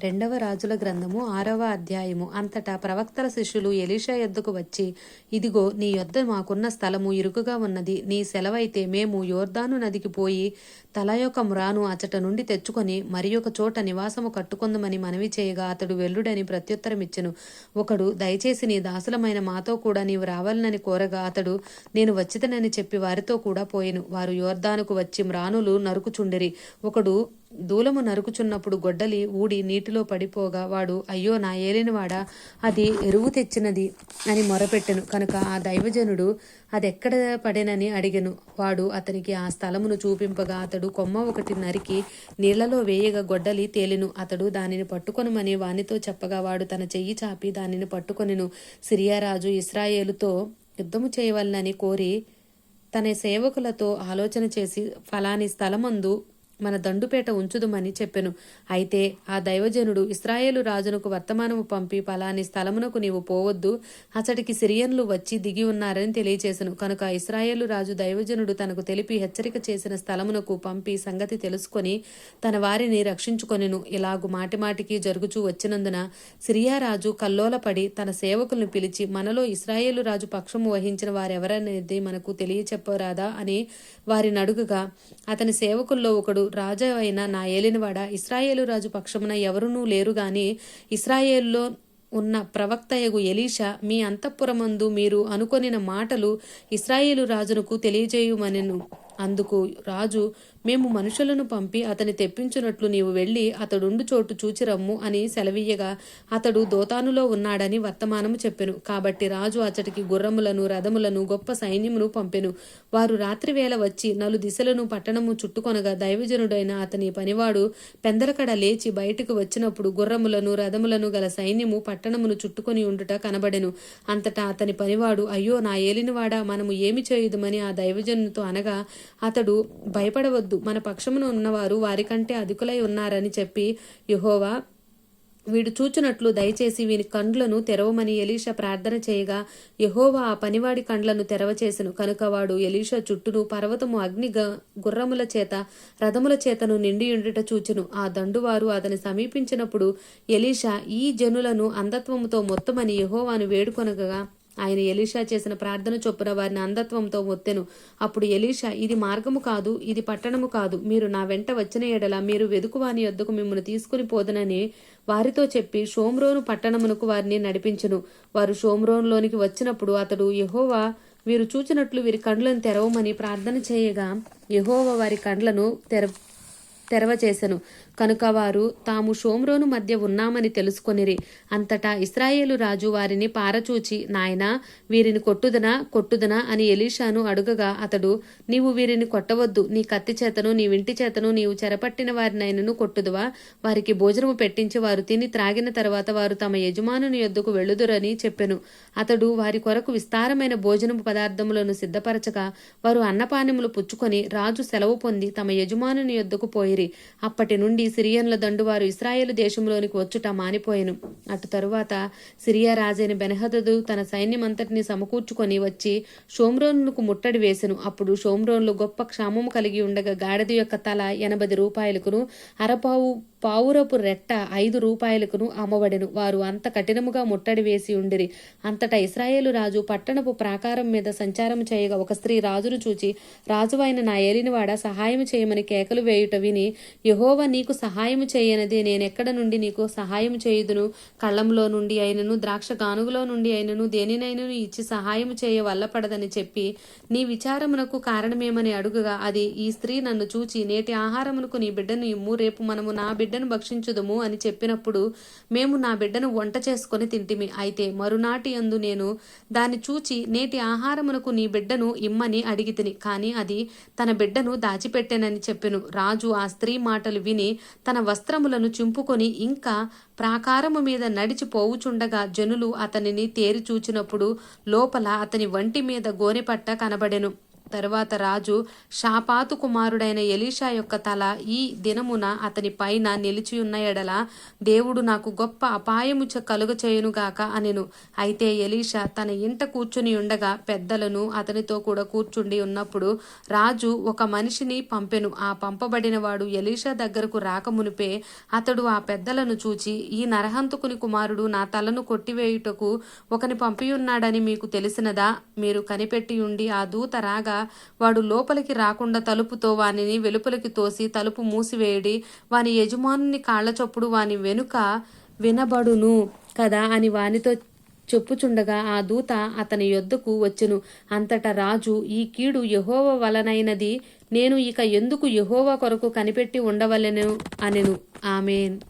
రెండవ రాజుల గ్రంథము ఆరవ అధ్యాయము అంతటా ప్రవక్తల శిష్యులు ఎలీషా యొద్దకు వచ్చి ఇదిగో నీ యొద్ద మాకున్న స్థలము ఇరుకుగా ఉన్నది. నీ సెలవైతే మేము యోర్దాను నదికి పోయి తల యొక్క మ్రాను అచట నుండి తెచ్చుకొని మరి ఒక చోట నివాసము కట్టుకుందమని మనవి చేయగా అతడు వెల్లుడని ప్రత్యుత్తరమిచ్చెను. ఒకడు దయచేసి నీ దాసులమైన మాతో కూడా నీవు రావాలనని కోరగా అతడు నేను వచ్చితనని చెప్పి వారితో కూడా పోయెను. వారు యోర్దానుకు వచ్చి మ్రానులు నరుకుచుండిరి. ఒకడు దూలము నరుకుచున్నప్పుడు గొడ్డలి ఊడి నీటిలో పడిపోగా వాడు అయ్యో నా ఏలినవాడా అది ఎరువు తెచ్చినది అని మొరపెట్టెను. కనుక ఆ దైవజనుడు అదెక్కడ పడెనని అడిగెను. వాడు అతనికి ఆ స్థలమును చూపింపగా అతడు కొమ్మ ఒకటి నరికి నీళ్ళలో వేయగా గొడ్డలి తేలిను. అతడు దానిని పట్టుకొనమని వానితో చెప్పగా వాడు తన చెయ్యి చాపి దానిని పట్టుకొనెను. సిరియారాజు ఇస్రాయేలుతో యుద్ధము చేయవలనని కోరి తన సేవకులతో ఆలోచన చేసి ఫలాని స్థలమందు మన దండుపేట ఉంచుదుమని చెప్పెను. అయితే ఆ దైవజనుడు ఇస్రాయేలు రాజునకు వర్తమానము పంపి పలాని స్థలమునకు నీవు పోవద్దు. అతడికి సిరియన్లు వచ్చి దిగి ఉన్నారని తెలియచేసెను. కనుక ఇస్రాయేలు రాజు దైవజనుడు తనకు తెలిపి హెచ్చరిక చేసిన స్థలమునకు పంపి సంగతి తెలుసుకొని తన వారిని రక్షించుకొనెను. ఇలాగు మాటిమాటికి జరుగుచూ వచ్చినందున సిరియా రాజు కల్లోలపడి తన సేవకులను పిలిచి మనలో ఇస్రాయేలు రాజు పక్షము వహించిన వారెవరనేది మనకు తెలియచెప్పరాదా అని వారిని అడుగుగా అతని సేవకుల్లో ఒకడు రాజు అయిన నా ఏలినవాడ ఇస్రాయేలు రాజు పక్షమున ఎవరునూ లేరు గాని ఇస్రాయేల్లో ఉన్న ప్రవక్తయగు ఎలీషా మీ అంతఃపురమందు మీరు అనుకొనిన మాటలు ఇస్రాయేలు రాజునకు తెలియజేయుమనెను. అందుకు రాజు మేము మనుషులను పంపి అతని తెప్పించున్నట్లు నీవు వెళ్ళి అతడుండు చోటు చూచి రమ్ము అని సెలవీయగా అతడు దోతానులో ఉన్నాడని వర్తమానము చెప్పెను. కాబట్టి రాజు అతడికి గుర్రములను రథములను గొప్ప సైన్యమును పంపెను. వారు రాత్రి వేళ వచ్చి నలు దిశలను పట్టణము చుట్టుకొనగా దైవజనుడైన అతని పనివాడు పెందలకడ లేచి బయటకు వచ్చినప్పుడు గుర్రములను రథములను గల సైన్యము పట్టణమును చుట్టుకొని ఉండుట కనబడెను. అంతటా అతని పనివాడు అయ్యో నా ఏలినవాడా మనము ఏమి చేయుదుమని ఆ దైవజనుతో అనగా అతడు భయపడవద్దు. మన పక్షమున ఉన్నవారు వారికంటే అధికులై ఉన్నారని చెప్పి యహోవా వీడు చూచినట్లు దయచేసి వీని కండ్లను తెరవమని ఎలీషా ప్రార్థన చేయగా యహోవా ఆ పనివాడి కండ్లను తెరవచేసెను. కనుక వాడు ఎలీషా చుట్టూను పర్వతము అగ్ని గుర్రముల చేత రథముల చేతను నిండి ఉండుట చూచెను. ఆ దండువారు అతని సమీపించినప్పుడు ఎలీషా ఈ జనులను అంధత్వముతో మొత్తమని యహోవాను వేడుకొనగా ఆయన ఎలీషా చేసిన ప్రార్థన చొప్పున వారిని అంధత్వంతో మొత్తెను అప్పుడు ఎలీషా ఇది మార్గము కాదు ఇది పట్టణము కాదు. మీరు నా వెంట వచ్చిన ఎడల మీరు వెదుకువాని యొద్దకు మిమ్మల్ని తీసుకుని పోదనని వారితో చెప్పి షోమ్రోను పట్టణమునకు వారిని నడిపించును. వారు షోమ్రోన్లోనికి వచ్చినప్పుడు అతడు యహోవా వీరు చూచినట్లు వీరి కండ్లను తెరవమని ప్రార్థన చేయగా యహోవా వారి కండ్లను తెర తెరవచేసెను కనుక వారు తాము షోమ్రోను మధ్య ఉన్నామని తెలుసుకొనిరి. అంతటా ఇస్రాయేలు రాజు వారిని పారచూచి నాయనా వీరిని కొట్టుదనా కొట్టుదనా అని ఎలీషాను అడుగగా అతడు నీవు వీరిని కొట్టవద్దు. నీ కత్తి చేతను నీ వింటి చేతను నీవు చెరపట్టిన వారినైనను కొట్టుదువా? వారికి భోజనము పెట్టించి వారు తిని త్రాగిన తర్వాత వారు తమ యజమానుని యొద్దకు వెళ్ళుదురని చెప్పెను. అతడు వారి కొరకు విస్తారమైన భోజనము పదార్థములను సిద్ధపరచగా వారు అన్నపానములు పుచ్చుకొని రాజు సెలవు పొంది తమ యజమానుని యొద్దకు పోయిరి అప్పటి నుండి సిరియన్ల దండువారు ఇస్రాయేలు దేశంలోనికి వచ్చుట మానిపోయెను. అటు తరువాత సిరియా రాజైన బెనహదదు తన సైన్యమంతటిని సమకూర్చుకొని వచ్చి షోమ్రోన్లకు ముట్టడి వేసెను. అప్పుడు షోమ్రోన్లు గొప్ప క్షామము కలిగి ఉండగా గాడిద యొక్క తల ఎనభై రూపాయలకును అరపావు పావురపు రెట్ట ఐదు రూపాయలకును అమ్మబడెను. వారు అంత కఠినముగా ముట్టడి వేసి ఉండిరి. అంతటా ఇస్రాయేలు రాజు పట్టణపు ప్రాకారం మీద సంచారం చేయగా ఒక స్త్రీ రాజును చూచి రాజువైన నా ఏలినవాడ సహాయం చేయమని కేకలు వేయుట విని యహోవ నీకు సహాయము చేయనది. నేనెక్కడ నుండి నీకు సహాయం చేయుదును? కళ్ళంలో నుండి అయినను ద్రాక్ష గానుగులో నుండి అయినను దేనినైనను ఇచ్చి సహాయం చేయ వల్లపడదని చెప్పి నీ విచారమునకు కారణమేమని అడుగుగా అది ఈ స్త్రీ నన్ను చూచి నేటి ఆహారమునకు నీ బిడ్డను ఇమ్ము రేపు మనము నా బిడ్డను భక్షించుదము అని చెప్పినప్పుడు మేము నా బిడ్డను వంట చేసుకొని తింటిమి. అయితే మరునాటి యందు నేను దాన్ని చూచి నేటి ఆహారమునకు నీ బిడ్డను ఇమ్మని అడిగితిని. కానీ అది తన బిడ్డను దాచిపెట్టెనని చెప్పెను. రాజు ఆ స్త్రీ మాటలు విని తన వస్త్రములను చింపుకొని ఇంకా ప్రాకారము మీద నడిచి పోవుచుండగా జనులు అతనిని తేరిచూచినప్పుడు లోపల అతని వంటి మీద గోనెపట్ట కనబడెను. తరువాత రాజు షాపాతు కుమారుడైన ఎలీషా యొక్క తల ఈ దినమున అతని పైన నిలిచి ఉన్న ఎడల దేవుడు నాకు గొప్ప అపాయము కలుగ కలుగచేయునుగాక అనెను. అయితే ఎలీషా తన ఇంట కూర్చుని ఉండగా పెద్దలను అతనితో కూడా కూర్చుండి ఉన్నప్పుడు రాజు ఒక మనిషిని పంపెను. ఆ పంపబడిన వాడు ఎలీషా దగ్గరకు రాకమునిపే అతడు ఆ పెద్దలను చూచి ఈ నరహంతకుని కుమారుడు నా తలను కొట్టివేయుటకు ఒకని పంపియున్నాడని మీకు తెలిసినదా? మీరు కనిపెట్టి ఉండి ఆ దూత రాగా వాడు లోపలికి రాకుండా తలుపుతో వానిని వెలుపలికి తోసి తలుపు మూసివేయడి. వాని యజమానుని కాళ్ళ చొప్పుడు వాని వెనుక వినబడును కదా అని వానితో చెప్పుచుండగా ఆ దూత అతని యొద్దకు వచ్చెను. అంతటా రాజు ఈ కీడు యహోవ వలనైనది. నేను ఇక ఎందుకు యహోవ కొరకు కనిపెట్టి ఉండవలెను? అనెను. ఆమెన్.